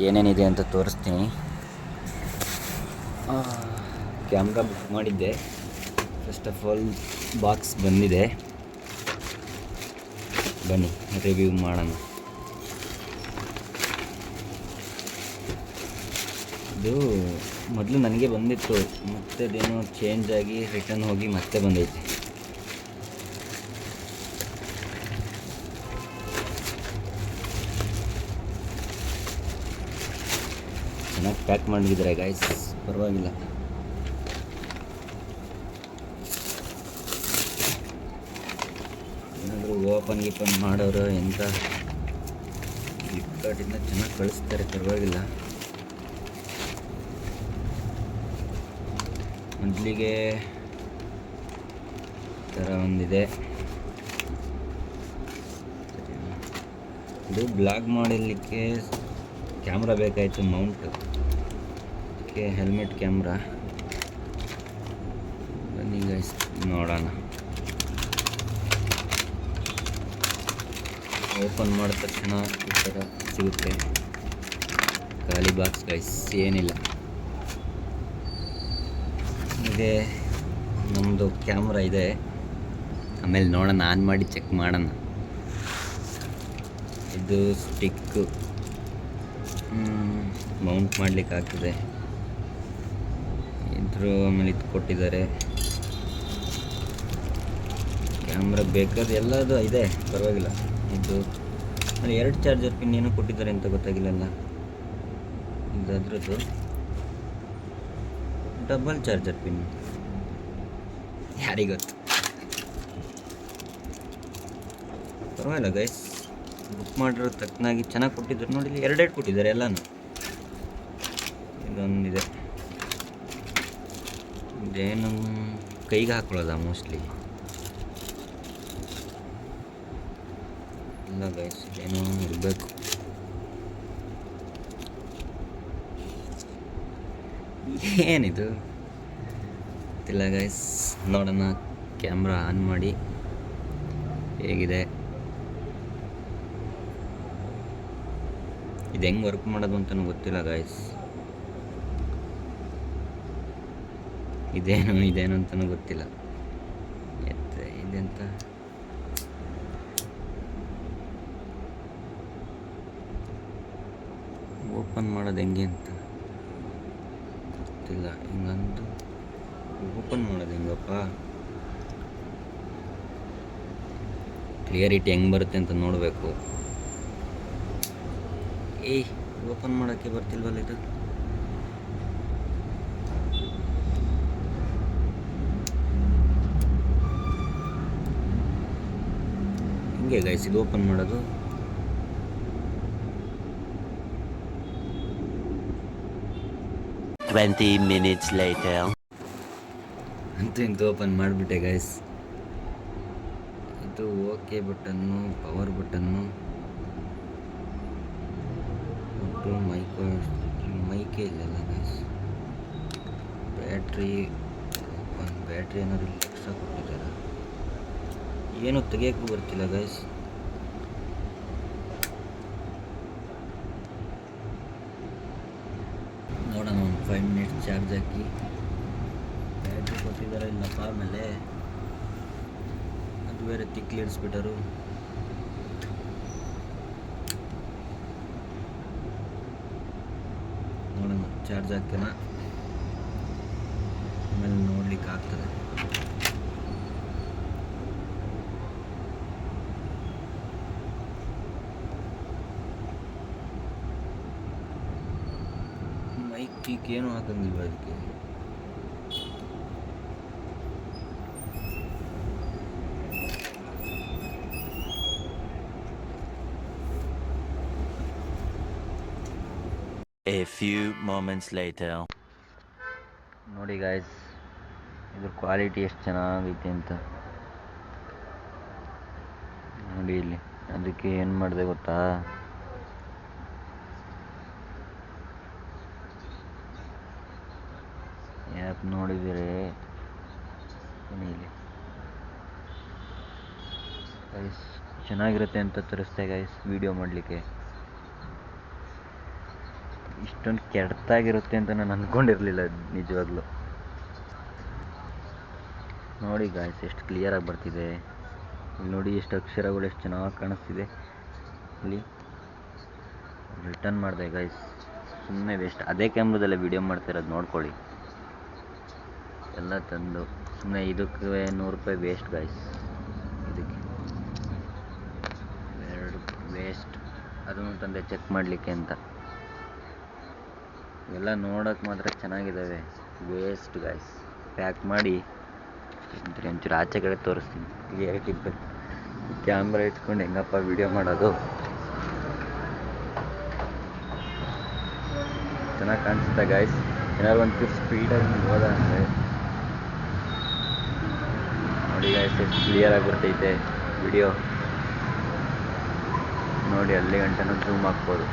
ಏನೇನಿದೆ ಅಂತ ತೋರಿಸ್ತೀನಿ. ಕ್ಯಾಮ್ರಾ ಬುಕ್ ಮಾಡಿದ್ದೆ. ಫಸ್ಟ್ ಆಫ್ ಆಲ್ ಬಾಕ್ಸ್ ಬಂದಿದೆ. ಬನ್ನಿ ರಿವ್ಯೂ ಮಾಡೋಣ. ಇದು ಮೊದಲು ನನಗೆ ಬಂದಿತ್ತು. ಮತ್ತೆ ಅದೇನೋ ಚೇಂಜ್ ಆಗಿ ರಿಟರ್ನ್ ಹೋಗಿ ಮತ್ತೆ ಬಂದೈತೆ. ಚೆನ್ನಾಗಿ ಪ್ಯಾಕ್ ಮಾಡಿದ್ದಾರೆ ಗಾಯ್ಸ್ ಪರವಾಗಿಲ್ಲ. ಏನಾದರೂ ಓಪನ್ ಗೀಪನ್ ಮಾಡೋರು ಎಂತ? ಫ್ಲಿಪ್ಕಾರ್ಟಿಂದ ಚೆನ್ನಾಗಿ ಕಳಿಸ್ತಾರೆ, ಪರವಾಗಿಲ್ಲ. ಮೊದಲಿಗೆ ಥರ ಒಂದಿದೆ. ಇದು ಬ್ಲಾಗ್ ಮಾಡಲಿಕ್ಕೆ ಕ್ಯಾಮ್ರಾ ಬೇಕಾಯಿತು ಮೌಂಟ್ ಅದಕ್ಕೆ ಹೆಲ್ಮೆಟ್ ಕ್ಯಾಮ್ರಾ ಬನ್ನಿ ಗೈಸ್ ನೋಡೋಣ. ಓಪನ್ ಮಾಡಿದ ತಕ್ಷಣ ಈ ಥರ ಸಿಗುತ್ತೆ. ಖಾಲಿ ಬಾಕ್ಸ್ ಗೈಸ್ ಏನಿಲ್ಲ. ಇದೆ ನಮ್ಮದು ಕ್ಯಾಮ್ರಾ ಇದೆ. ಆಮೇಲೆ ನೋಡೋಣ ಆನ್ ಮಾಡಿ ಚೆಕ್ ಮಾಡೋಣ. ಇದು ಸ್ಟಿಕ್ಕು ಮೌಂಟ್ ಮಾಡಲಿಕ್ಕೆ ಆಗ್ತದೆ ಇದ್ರ, ಆಮೇಲೆ ಇದು ಕೊಟ್ಟಿದ್ದಾರೆ. ಕ್ಯಾಮ್ರಾ ಬೇಕಾದ ಎಲ್ಲದು ಇದೆ, ಪರವಾಗಿಲ್ಲ. ಇದು ಆಮೇಲೆ ಎರಡು ಚಾರ್ಜರ್ ಪಿನ್ ಏನೋ ಕೊಟ್ಟಿದ್ದಾರೆ ಅಂತ ಗೊತ್ತಾಗಿಲ್ಲಲ್ಲ. ಇದು ಅದ್ರದ್ದು. ಡಬಲ್ ಚಾರ್ಜರ್ ಪಿನ್ ಯಾರಿಗೊತ್ತು ಪರವಾಗಿಲ್ಲ ಗೈಸ್ ಬುಕ್ ಮಾಡಿರೋ ತಕ್ಕನಾಗಿ ಚೆನ್ನಾಗಿ ಕೊಟ್ಟಿದ್ದಾರೆ ನೋಡಿ ಇಲ್ಲಿ ಎರಡೆರಡು ಕೊಟ್ಟಿದ್ದಾರೆ ಎಲ್ಲನೂ. ಇದೊಂದಿದೆ. ಇದೇನು ಕೈಗೆ ಹಾಕೊಳ್ಳೋದ ಮೋಸ್ಟ್ಲಿ ಇಲ್ಲ ಗೈಸ್ ಏನೋ ಇರಬೇಕು. ಏನಿದು? ಗೊತ್ತಿಲ್ಲ ಗೈಸ್ ನೋಡೋಣ ಕ್ಯಾಮ್ರಾ ಆನ್ ಮಾಡಿ. ಹೇಗಿದೆ? ಇದು ಹೆಂಗೆ ವರ್ಕ್ ಮಾಡೋದು ಅಂತಲೂ ಗೊತ್ತಿಲ್ಲ ಗಾಯ್ಸ್ ಇದೇನು ಇದೇನು ಅಂತಲೂ ಗೊತ್ತಿಲ್ಲ. ಎತ್ತ, ಇದೆಂತ? ಓಪನ್ ಮಾಡೋದು ಹೆಂಗೆ ಅಂತ? ಗೊತ್ತಿಲ್ಲ. ಹಿಂಗಂದು ಓಪನ್ ಮಾಡೋದು ಹೆಂಗಪ್ಪ? ಕ್ಲಿಯರಿಟಿ ಹೆಂಗೆ ಬರುತ್ತೆ ಅಂತ ನೋಡಬೇಕು. ಏಯ್, ಓಪನ್ ಮಾಡೋಕ್ಕೆ ಬರ್ತಿಲ್ವಲ್ಲ ಇದು? ಹಿಂಗೆ ಗೈಸ್ ಇದು ಓಪನ್ ಮಾಡೋದು. ಟ್ವೆಂಟಿ ಮಿನಿಟ್ಸ್ ಲೈಟ್ ಅಂತ ಇಂತ ಓಪನ್ ಮಾಡಿಬಿಟ್ಟೆ ಗೈಸ್ ಇದು ಓಕೆ ಬಟನ್ನು ಪವರ್ ಬಟನ್ನು ಒಟ್ಟು ಮೈಕ್ ಮೈಕೇ ಇಲ್ಲಲ್ಲ ಗೈಸ್ ಬ್ಯಾಟ್ರಿ ಒಂದು ಬ್ಯಾಟ್ರಿ ಏನಾದ್ರು ಇಲ್ಲಿ ಎಕ್ಸ್ಟ್ರಾ ಕೊಟ್ಟಿದ್ದಾರೆ? ಏನು ತೆಗಿಯೋಕ್ಕೂ ಬರ್ತಿಲ್ಲ ಗೈಸ್ ನೋಡೋಣ, ಒಂದು ಫೈವ್ ಮಿನಿಟ್ಸ್ ಚಾರ್ಜ್ ಹಾಕಿ. ಬ್ಯಾಟ್ರಿ ಕೊಟ್ಟಿದ್ದಾರೆ ಇಲ್ಲಪ್ಪ ಆಮೇಲೆ ಅದು ಬೇರೆ ತಿಕ್ಲಿಡಿಸ್ಬಿಟ್ಟರು ನೋಡೋಣ ಚಾರ್ಜ್ ಹಾಕ್ತೇನ ಆಮೇಲೆ ನೋಡ್ಲಿಕ್ಕೆ ಆಗ್ತದೆ ಗೀಕ್ ಏನು ಹಾಕಂಗಿಲ್ವ ಅದಕ್ಕೆ? A few moments later. ನೋಡಿ ಗಾಯ್ಸ್ ಇದ್ರ ಕ್ವಾಲಿಟಿ ಎಷ್ಟು ಚೆನ್ನಾಗೈತೆ ಅಂತ. ನೋಡಿ ಇಲ್ಲಿ ಅದಕ್ಕೆ ಏನು ಮಾಡಿದೆ ಗೊತ್ತಾ? ಆ್ಯಪ್ ನೋಡಿದರೆ. ಇಲ್ಲಿ. ಗೈಸ್ ಚೆನ್ನಾಗಿರುತ್ತೆ ಅಂತ ತರಿಸ್ದೆ ಗೈಸ್ ವಿಡಿಯೋ ಮಾಡಲಿಕ್ಕೆ. ಇಷ್ಟೊಂದು ಕೆಟ್ಟದಾಗಿರುತ್ತೆ ಅಂತ ನಾನು ಅಂದ್ಕೊಂಡಿರಲಿಲ್ಲ ನಿಜವಾಗ್ಲೂ. ನೋಡಿ ಗಾಯ್ಸ್ ಎಷ್ಟು ಕ್ಲಿಯರಾಗಿ ಬರ್ತಿದೆ. ನೋಡಿ ಎಷ್ಟು ಅಕ್ಷರಗಳು, ಎಷ್ಟು ಚೆನ್ನಾಗಿ ಕಾಣಿಸ್ತಿದೆ. ಇಲ್ಲಿ ರಿಟರ್ನ್ ಮಾಡಿದೆ ಗಾಯ್ಸ್ ಸುಮ್ಮನೆ ವೇಸ್ಟ್ ಅದೇ ಕ್ಯಾಮ್ರದಲ್ಲೇ ವಿಡಿಯೋ ಮಾಡ್ತಿರೋದು ನೋಡ್ಕೊಳ್ಳಿ. ಎಲ್ಲ ತಂದು ಸುಮ್ಮನೆ ಇದಕ್ಕೆ ನೂರು ರೂಪಾಯಿ ವೇಸ್ಟ್ ಗಾಯ್ಸ್ ಇದಕ್ಕೆ ಎರಡು ವೇಸ್ಟ್ ಅದನ್ನು ತಂದೆ ಚೆಕ್ ಮಾಡಲಿಕ್ಕೆ ಅಂತ. ಎಲ್ಲ ನೋಡೋಕೆ ಮಾತ್ರ ಚೆನ್ನಾಗಿದ್ದಾವೆ ವೇಸ್ಟ್ ಗಾಯ್ಸ್ ಪ್ಯಾಕ್ ಮಾಡಿ ಒಂಚೂರು ಆಚೆ ಕಡೆ ತೋರಿಸ್ತೀನಿ. ಕ್ಲಿಯರಿಟಿ ಕ್ಯಾಮ್ರಾ ಇಟ್ಕೊಂಡು ಹೆಂಗಪ್ಪ ವಿಡಿಯೋ ಮಾಡೋದು? ಚೆನ್ನಾಗಿ ಕಾಣಿಸುತ್ತೆ ಗಾಯ್ಸ್ ಏನಾದ್ರು ಒಂಚೂರು ಸ್ಪೀಡಾಗಿ ಹೋದ ಅಂದರೆ ನೋಡಿ ಗಾಯ್ಸ್ ಎಷ್ಟು ಕ್ಲಿಯರಾಗಿ ಬರ್ತೈತೆ ವಿಡಿಯೋ ನೋಡಿ ಅಲ್ಲಿ ಗಂಟನೂ ಝೂಮ್ ಹಾಕ್ಬೋದು.